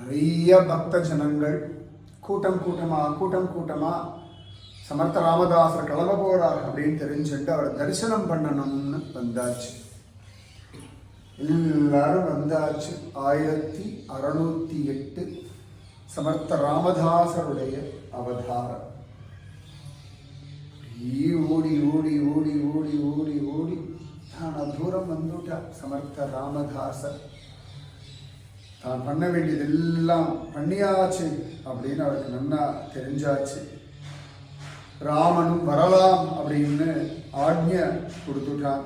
நிறைய பக்த ஜனங்கள் கூட்டம் கூட்டமாக கூட்டம் கூட்டமாக சமர்த்த ராமதாசர் கிளம்ப போகிறார் அப்படின்னு தெரிஞ்சுட்டு அவரை தரிசனம் பண்ணணும்னு வந்தாச்சு. எல்லாரும் வந்தாச்சு. ஆயிரத்தி அறநூற்றி எட்டு சமர்த்த ராமதாசருடைய அவதாரம். ஓடி ஓடி ஓடி ஓடி ஓடி ஓடி. நான் தூரம் வந்துட்டா சமர்த்த ராமதாசர். தான் பண்ண வேண்டியது எல்லாம் பண்ணியாச்சு அப்படின்னு அவருக்கு நன்னா தெரிஞ்சாச்சு. ராமனும் வரலாம் அப்படின்னு ஆக்ஞ கொடுத்துட்டான்.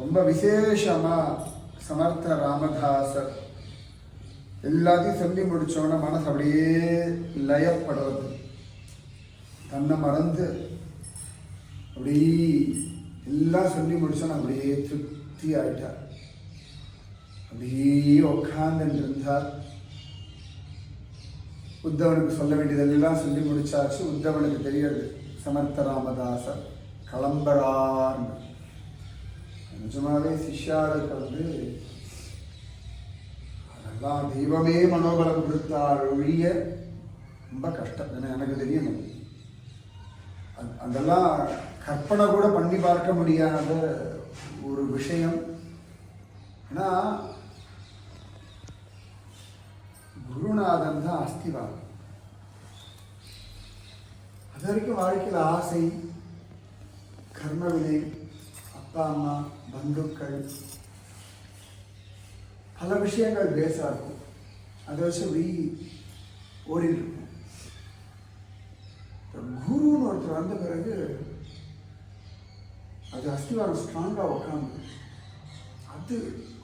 ரொம்ப விசேஷமாக சமர்த்த ராமதாசர். எல்லாத்தையும் சொல்லி முடிச்சோன்னா மனசு அப்படியே லயப்படுறது. தன்னை மறந்து அப்படி எல்லாம் சொல்லி முடிச்சோன்னு அப்படியே திருப்தி ஆயிட்டார் அப்படியே உட்கார்ந்து இருந்தார் உத்தவனுக்கு சொல்ல வேண்டியதெல்லாம் சொல்லி முடிச்சாச்சு. உத்தவனுக்கு தெரியாது. சமர்த்த ராமதாசர் கிளம்புறார்னு நிஜமாவே சிஷ்யாருக்கு வந்து அதெல்லாம் தெய்வமே மனோபலம் கொடுத்தார். ஒழிய ரொம்ப கஷ்டம். எனக்கு தெரியும். அது- அதெல்லாம் கற்பனை கூட பண்ணி பார்க்க முடியாத ஒரு விஷயம். ஏன்னா குருநாதன் தான் அஸ்திவாரம். அது வரைக்கும் வாழ்க்கையில் ஆசை கர்மவினை அப்பா அம்மா பந்துக்கள் பல விஷயங்கள் பேஸாக இருக்கும். அதை வச்சு வீ ஓடிட்டு இருக்கும் குருன்னு ஒருத்தர் வந்த பிறகு அது அஸ்திவாரம் ஸ்ட்ராங்காக உட்காந்து அது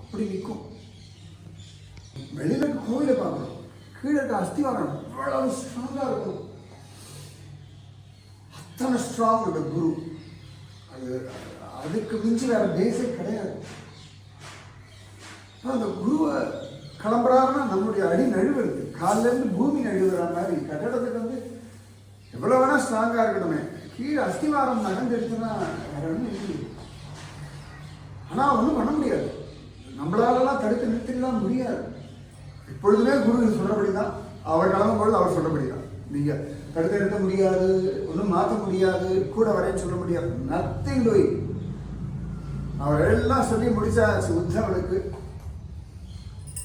அப்படி நிற்கும் வெளியில இருக்க கோயிலை பார்க்கணும் கீழே இருக்க அஸ்திவாரம் இவ்வளவு ஸ்ட்ராங்காக இருக்கும். அத்தனை ஸ்ட்ராங் இந்த குரு. அது அதுக்கு மிஞ்சி வேற பேஸே கிடையாது. அந்த குருவை கிளம்புறாருன்னா நம்மளுடைய அடி நழுவுறது. கால்ல இருந்து பூமி நழுவுற மாதிரி கட்டடத்துக்கு வந்து எவ்வளவு வேணா ஸ்ட்ராங்கா இருக்கணுமே. கீழே அஸ்திவாரம் நகர்ந்துருச்சுன்னா வேற ஒன்றும் இல்லை ஆனா ஒன்றும் பண்ண முடியாது. நம்மளாலலாம் தடுத்து நிறுத்திடலாம் முடியாது. எப்பொழுதுமே குரு சொல்றபடி தான் அவர் கிளம்பும்பொழுது அவர் சொல்றபடி தான் நீங்க தடுத்து நிறுத்த முடியாது ஒன்றும் மாற்ற முடியாது கூட வரேன்னு சொல்ல முடியாது. நத்திங் டூயிங் அவர் எல்லாம் சொல்லி முடிச்சாச்சு உத்தவனுக்கு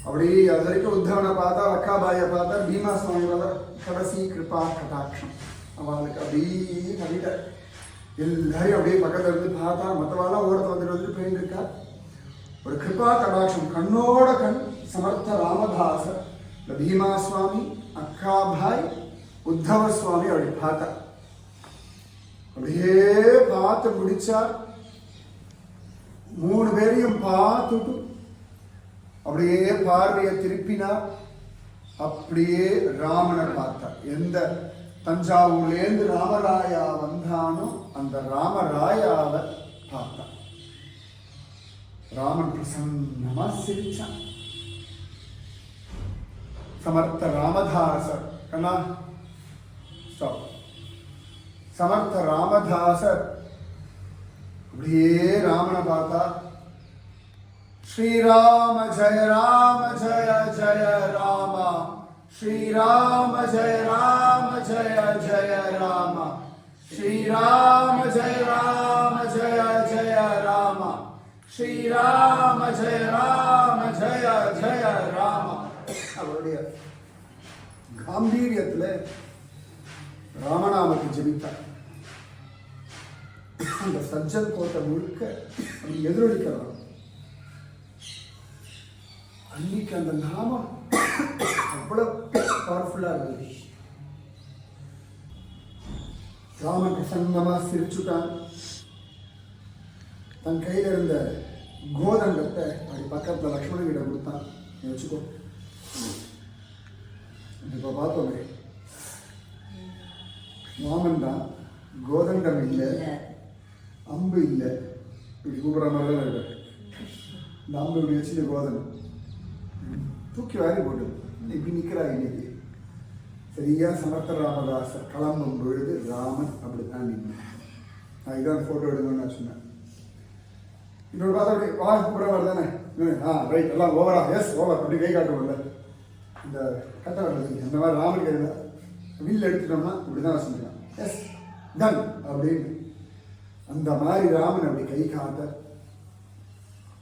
அப்படி அது வரைக்கும் உத்தவனை பார்த்தா அக்காபாயை பார்த்தா பீமா சுவாமி பார்த்தா கடைசி கிருபா கடாட்சம். அவளுக்கு அப்படியே கவிதை எல்லாரையும் அப்படியே பக்கத்தில் இருந்து பார்த்தா மற்றவாலாம் ஓரத்தை வந்துட்டு வந்துட்டு போயிட்டு இருக்கா? ஒரு கிருபா கடாட்சம். கண்ணோட கண் சமர்த்த ராமதாச இந்த பீமா சுவாமி அக்காபாய் உத்தவ சுவாமி அப்படி பார்த்தா அப்படியே பார்த்து முடிச்சார் மூணு பேரையும் பார்த்துட்டு அப்படியே பார்வையை திருப்பினார் அப்படியே ராமனை பார்த்தார் எந்த தஞ்சாவூர்லேருந்து ராமராயா வந்தானோ அந்த ராமராயாவை பார்த்தான் ராமன் பிரசன்னமா சிரிச்சான் சமர்த்த ராமதாசர் கண்ணா ஸ்டாப் சமர்த்த ராமதாசர் அப்படியே ராமனை பார்த்தா श्रीराम जय राम जय जय राम श्रीराम जय राम जय जय राम श्रीराम जय राम जय जय राम श्रीराम जय राम जय जय राम அவருடைய காம்பீரியத்தில் ராமநாமத்தை ஜெபித்தார். அந்த சஜ்ஜன் கோட்டை முழுக்க எதிரொலிக்கிறார். அன்னைக்கு அந்த நாமம் அவ்வளவு பவர்ஃபுல்லா இருந்தது. ராமன் பிரசன்னமாக சிரிச்சுட்டான். தன் கையில இருந்த கோதண்டத்தை அப்படி பக்கத்தில் லக்ஷ்மணன் கிட்ட கொடுத்தான். வச்சுக்கோ. இப்ப பார்த்தோமே ராமன் தான் கோதண்டம் இல்லை அம்பு இல்லை. இப்படி கூப்பிடுற மாதிரி தான் இருக்கு. இந்த அம்பு இப்படி வச்சு இந்த கோதண்டம் தூக்கி வாரி போட்டு இப்படி நிற்கிறா இன்னைக்கு. சரியா சமர்த்த ராமதாசர் கிளம்பும் பொழுது ராமன் அப்படித்தான் நின்னான் நான் இதான் ஃபோட்டோ எடுங்கன்னு நான் சொன்னேன். இன்னொரு பார்த்தா அப்படி வா கூப்பிட மாதிரி தானே? ஆ ரைட் எல்லாம் ஓவரா எஸ் ஓவர் அப்படி கை காட்டுவோம்ல. இந்த கட்ட இந்த அந்த மாதிரி ராமர் கையில் வில் எடுத்துட்டோம்னா இப்படிதான் வச்சுருக்கான் எஸ் டன் அப்படின்னு. அந்த மாதிரி ராமன் அப்படி கை காத்த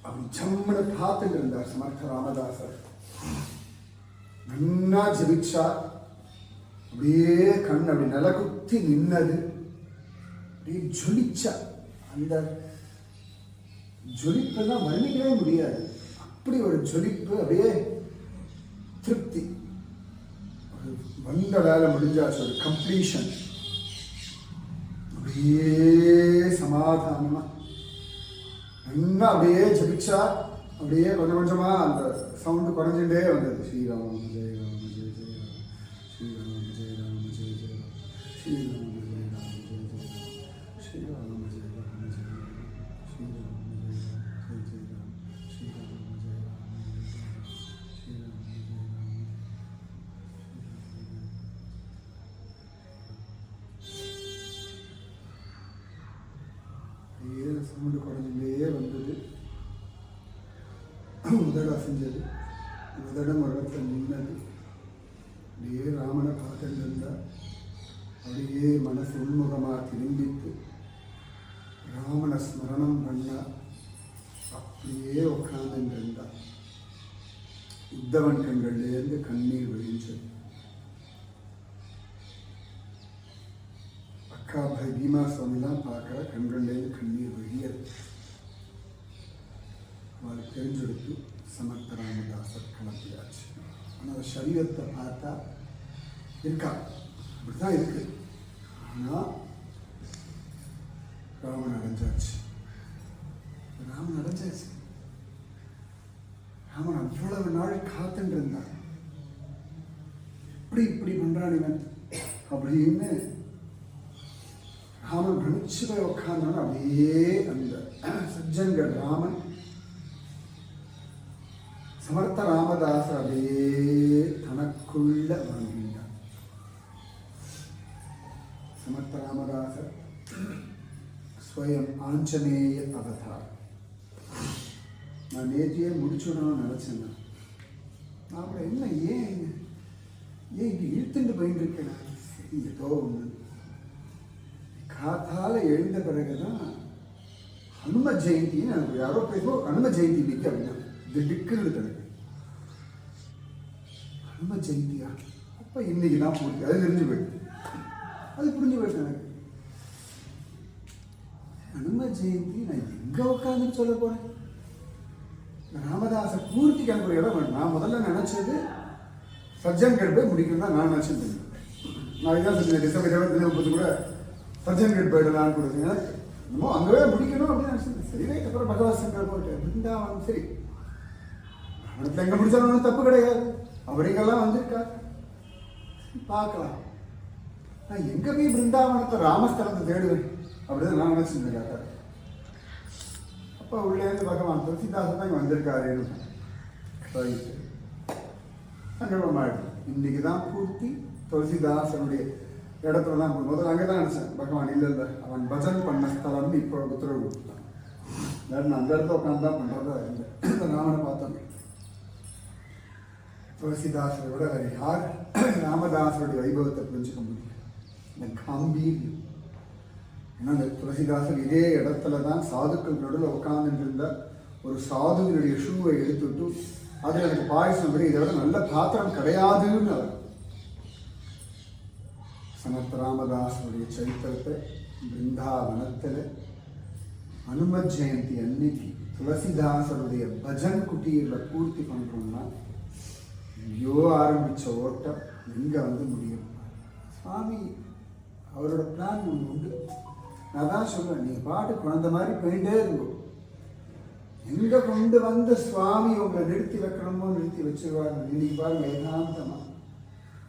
அப்படி சம்மனை காத்துட்டு இருந்தார் சமர்த்த ராமதாசர். நன்னா ஜபிச்சா அப்படியே கண் அப்படி நிலக்குத்தி நின்னது. அப்படியே ஜொலிச்சா. அந்த ஜொலிப்பெல்லாம் வர்ணிக்கவே முடியாது. அப்படி ஒரு ஜொலிப்பு அப்படியே திருப்தி வந்த வேலை முடிஞ்சாச்சு ஒரு கம்ப்ளீஷன் அப்படியே சமாதானமாக நல்லா அப்படியே ஜபிச்சா அப்படியே கொஞ்சம் கொஞ்சமாக அந்த சவுண்டு குறைஞ்சுட்டே வந்தது ஸ்ரீராம் ஜெய ராம் ஜெய ஜெய ராம் ஸ்ரீராம் ஜெய ராம் ஜெய ஜெய ராம் ஸ்ரீராம் ஜெய ராம ஜெய ஜெய ராம் ஸ்ரீராம் ஜெய ராம் ஜெய ராம் ஸ்ரீராம் உதட அசைஞ்சது உதடம் ஒரு இடத்துல நின்னது அப்படியே ராமனை பார்த்துட்டு இருந்தா அப்படியே மனசு உள்முகமாக திரும்பித்து ராமனை ஸ்மரணம் பண்ணா அப்படியே உட்கார்ந்துட்டு இருந்தா உத்தவன் கண்கள்லேருந்து கண்ணீர் விழிஞ்சது அக்கா பாய் பீமா சுவாமிலாம் பார்க்குற கண்கள்லேருந்து கண்ணீர் விழியது அவளுக்கு தெரிஞ்செடுத்து சமர்த்த ராமதாசர் கிளம்பியாச்சு ஆனால் அந்த சரீரத்தை பார்த்தா இருக்கா இப்படிதான் இருக்கு. ஆனால் ராமன் அடைஞ்சாச்சு. ராமன் அடைஞ்சாச்சு. ராமன் அவ்வளவு நாள் காத்துட்டு இருந்தான் இப்படி இப்படி பண்றான் இவன் அப்படின்னு ராமன் பிரமிச்சு போய் உட்கார்ந்தாலும் அப்படியே அந்த சஜ்ஜன்கள் ராமன் சமர்த்த ராமதாசர் அப்படியே தனக்குள்ள வாங்கினார் சமர்த்த ராமதாசர் ஸ்வயம் ஆஞ்சநேய அவதார். நான் நேற்றையே முடிச்சுடணும்னு நினச்சேன் நான். நான் என்ன ஏன் ஏன் இங்கே இழுத்துட்டு போயிட்டு இருக்கேன் சரி ஏதோ ஒன்று காத்தால எழுந்த பிறகுதான் ஹனும ஜெயந்தின்னு எனக்கு யாரோ பேசுவோம் ஹனும ஜெயந்தி இன்னைக்கு அப்படின்னா திடுக்குன்னு எனக்கு. ஹனும ஜெயந்தியா. அப்போ இன்னைக்கு தான் பூர்த்தி அது தெரிஞ்சு போயிடுது அது புரிஞ்சு போயிடுது எனக்கு. ஹனும ஜெயந்தி நான் எங்க உட்காந்துன்னு சொல்ல போறேன்? ராமதாச பூர்த்தி கிளம்புற இடம் வேணும். நான் முதல்ல நினைச்சது சஜ்ஜன்கட் போய் முடிக்கணும் தான் நான் நினைச்சிருந்தேன் நான் இதான் சொன்னேன் டிசம்பர் இருபத்தி முப்பது கூட சஜ்ஜன்கட் போயிடலான்னு கொடுத்தீங்க என்னமோ அங்கவே முடிக்கணும் அப்படின்னு நினைச்சிருந்தேன் சரி அப்புறம் பகவத் சங்கர் போயிட்டு பிருந்தாவனம் சரி. அவனுக்கு எங்க பிடிச்சாலும் ஒன்றும் தப்பு கிடையாது. அவரைக்கெல்லாம் வந்திருக்கா. பார்க்கலாம். நான் எங்க போய் பிருந்தாவனத்தை ராமஸ்தலத்தை தேடுவேன்? அப்படின்னு நான் நினைச்சிருந்தேன் கேட்டார் அப்போ உள்ளேருந்து பகவான் துளசிதாசன் தான் இங்கே வந்திருக்காருன்னு ரைட்டு சங்கடமாயிடுது இன்னைக்கு தான் பூர்த்தி துளசிதாசனுடைய இடத்துல தான் முதல்ல அங்கே தான் நினச்சேன் பகவான் இல்லை இல்லை. அவன் பஜன் பண்ண ஸ்தலம்னு இப்போ உத்தரவு கொடுத்தான். அந்த இடத்துல உட்காந்து தான் பண்ணுறதா இல்லை இந்த ராமனை பார்த்தோம். துளசிதாசரை விட வேறு யார் ராமதாசருடைய வைபவத்தை புரிஞ்சுக்க முடியும் இந்த காம்பீரியம். ஏன்னா இந்த துளசிதாசர் இதே இடத்துல தான் சாதுக்கள் நடுவில் உட்கார்ந்துட்டு இருந்த ஒரு சாதுவினுடைய ஷூவை எடுத்துட்டு அது எனக்கு பாயசம் படி இதை விட நல்ல பாத்திரம் கிடையாதுன்னு அவர். சமர்த்த ராமதாசனுடைய சரித்திரத்தை பிருந்தாவனத்தில் அனும ஜெயந்தி அன்னைக்கு துளசிதாசருடைய பஜன் குட்டியில் பூர்த்தி பண்ணுறோம்னா ஐயோ ஆரம்பித்த ஓட்டம் எங்கே வந்து முடியும்? சுவாமி அவரோட பிளான் ஒன்று உண்டு. நான் தான் சொல்லுவேன் நீ பாட்டு குழந்த மாதிரி போயிட்டே இருக்கும் எங்கே கொண்டு வந்த சுவாமி உங்களை நிறுத்தி வைக்கணுமோ நிறுத்தி வச்சிருவார் நினைப்பார் பாருங்க அந்த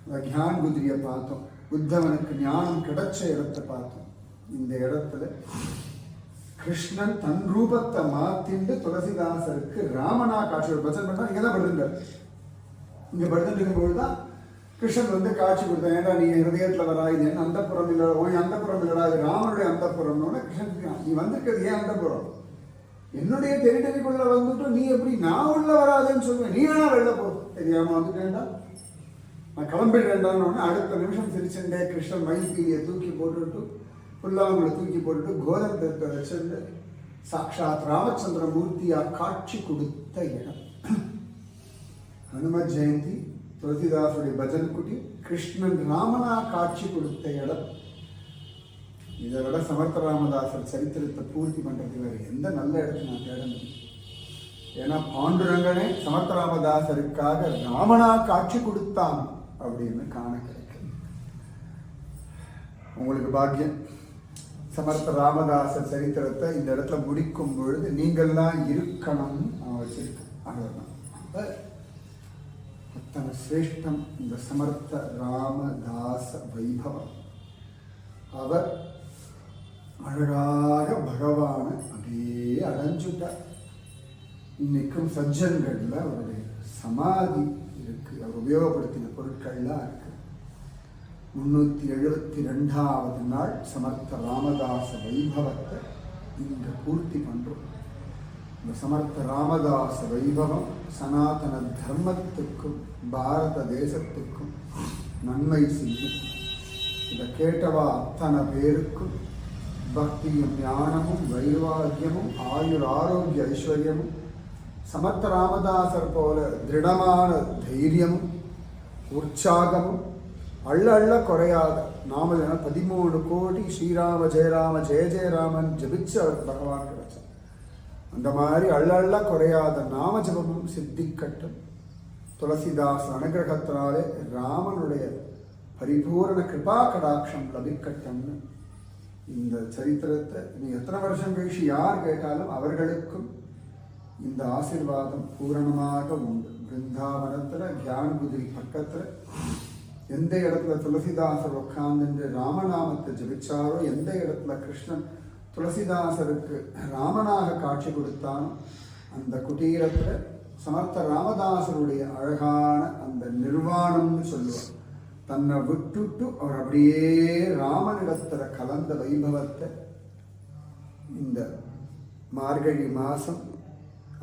இந்த குதிரியை பார்த்தோம். புத்தவனுக்கு ஞானம் கிடைச்ச இடத்தை பார்த்தோம். இந்த இடத்துல கிருஷ்ணன் தன் ரூபத்தை மாத்திண்டு துளசிதாசருக்கு ராமனா காட்சி ஒரு பஜன் பண்ணா இங்க தான் பண்ணிருந்தார் இங்கே படுத்துட்டு இருக்கும்போது தான் கிருஷ்ணன் வந்து காட்சி கொடுத்தான். ஏன்டா நீ ஹிருதயத்துல வரா இது என்ன அந்த புறம் இல்லடா? உன் அந்த புறம் இல்லடா? இது ராமனுடைய அந்த புறம்னு கிருஷ்ணன் நீ வந்திருக்கிறது ஏன் அந்த புறம் என்னுடைய டெரிட்டரிக்குள்ள வந்துட்டு நீ எப்படி நான் உள்ள வராதுன்னு சொல்லுவேன். நீ வேணா வெளில போ. தெரியாம வந்துட்டேன்டா. நான் கிளம்பிடுறேன்டான்னு உடனே அடுத்த நிமிஷம் சிரிச்சுட்டே கிருஷ்ணன் மைத்திரியை தூக்கி போட்டுட்டு புல்லாவங்களை தூக்கி போட்டுட்டு கோதண்டத்தை வச்சிருந்து சாக்ஷாத் ராமச்சந்திர மூர்த்தியா காட்சி கொடுத்த இடம். ஹனுமத் ஜெயந்தி துளசிதாசுடைய பஜன் குட்டி கிருஷ்ணன் ராமனா காட்சி கொடுத்த இடம் இதை விட சமர்த்த ராமதாசர் சரித்திரத்தை பூர்த்தி பண்ணுறது வேறு எந்த நல்ல இடத்தை நான் தேட முடியும் ஏன்னா பாண்டுரங்கனே சமர்த்த ராமதாசருக்காக ராமனா காட்சி கொடுத்தான் அப்படின்னு காண கிடைக்கும் உங்களுக்கு பாக்கியம் சமர்த்த ராமதாசர் சரித்திரத்தை இந்த இடத்துல முடிக்கும் பொழுது நீங்கள்லாம் இருக்கணும் அவன் வச்சிருக்கேன் அவ்வளவுதான். தன் சிரேஷ்டம் இந்த சமர்த்த ராமதாச வைபவம் அவர் அழகாக பகவான அப்படியே அடைஞ்சுட்டார் இன்னைக்கும் சஜ்ஜன்களில் அவருடைய சமாதி இருக்கு அவர் உபயோகப்படுத்தின பொருட்கள்லாம் இருக்கு முன்னூற்றி எழுபத்தி ரெண்டாவது நாள் சமர்த்த ராமதாச வைபவத்தை இங்கே பூர்த்தி பண்ணுறோம் இந்த சமர்த்த ராமதாச வைபவம் சனாதன தர்மத்துக்கும் பாரத தேசத்துக்கும் நன்மை செய்யும். இதை கேட்டவா அத்தனை பேருக்கும் பக்தியும் ஞானமும் வைராக்கியமும் ஆயுர் ஆரோக்கிய ஐஸ்வர்யமும். சமர்த்த ராமதாசர் போல திருடமான தைரியமும் உற்சாகமும் அள்ள அள்ள குறையாத நாம பதிமூணு கோடி ஸ்ரீராம ஜெயராம ஜெய ஜெயராமன் ஜபிச்சு அவர் பகவான் கிடைச்சார் அந்த மாதிரி அள்ளள்ள குறையாத நாம ஜபமும் சித்திக்கட்டும். துளசிதாஸ் அனுகிரகத்தினாலே ராமனுடைய பரிபூரண கிருபா கடாட்சம் லபிக்கட்டும்னு இந்த சரித்திரத்தை இனி எத்தனை வருஷம் கழிச்சு யார் கேட்டாலும் அவர்களுக்கும் இந்த ஆசிர்வாதம் பூரணமாக உண்டு. பிருந்தாவனத்துல கியான்புதிரி பக்கத்தில் எந்த இடத்துல துளசிதாசர் உட்கார்ந்து ராமநாமத்தை ஜபிச்சாரோ எந்த இடத்துல கிருஷ்ணன் துளசிதாசருக்கு ராமனாக காட்சி கொடுத்தான். அந்த குட்டீரத்தில் சமர்த்த ராமதாசருடைய அழகான அந்த நிர்வாணம்னு சொல்லுவார். தன்னை விட்டுட்டு அவர் அப்படியே ராமனிடத்தில் கலந்த வைபவத்தை இந்த மார்கழி மாதம்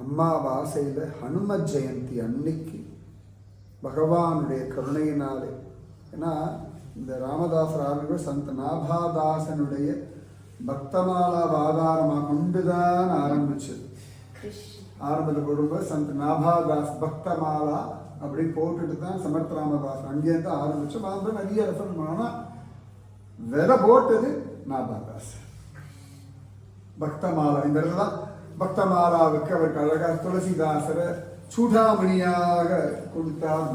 அம்மாவாசையில் ஹனும ஜெயந்தி அன்னைக்கு பகவானுடைய கருணையினாலே. ஏன்னா இந்த ராமதாசர் ஆரம்பிகள் சந்த நாபாதாசனுடைய பக்தமாலா ஆதாரமாக கொண்டுதான் ஆரம்பிச்சது ஆரம்பத்தில் போடும்போது சந்த நாபாதாஸ் பக்தமாலா அப்படி போட்டுட்டு தான் சமர்த்த ராமதாஸ் அங்கேருந்து ஆரம்பிச்சோம் அது நிறைய ரெஃபர் பண்ணோம்னா விதை போட்டது நாபாதாஸ் பக்தமாலா இந்த இடத்துல தான் பக்தமாலாவுக்கு அவருக்கு அழகா துளசிதாசரை சூடாமணியாக கொடுத்தார்.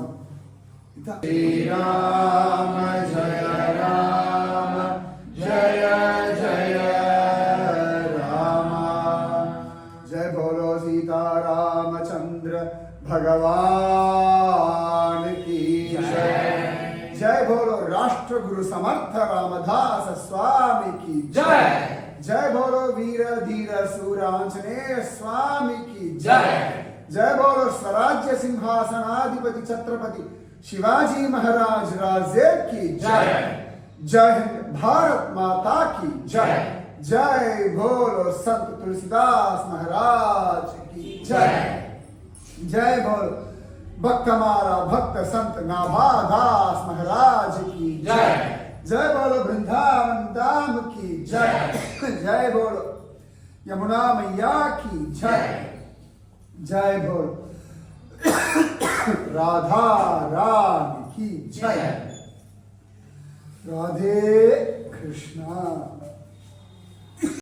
ஸ்ரீராம ஜய ராம. जय जय रामा। जय बोलो सीता भगवान की जय। जय बोलो राष्ट्र गुरु समर्थ रामदास स्वामी की जय। जय। बोलो वीर धीर सूरांजने स्वामी की जय। जय। बोलो स्वराज्य सिंहासनाधिपति छत्रपति शिवाजी महाराज राजे की जय। जय हिंद भारत माता की जय। जय। बोलो संत तुलसीदास महाराज की जय। जय। बोलो भक्त हमारा भक्त संत नाभादास महाराज की जय। जय। बोलो वृंदावन धाम की जय। जय। बोलो यमुना मैया की जय। जय। बोलो राधा रानी की जय। Radhe Krishna.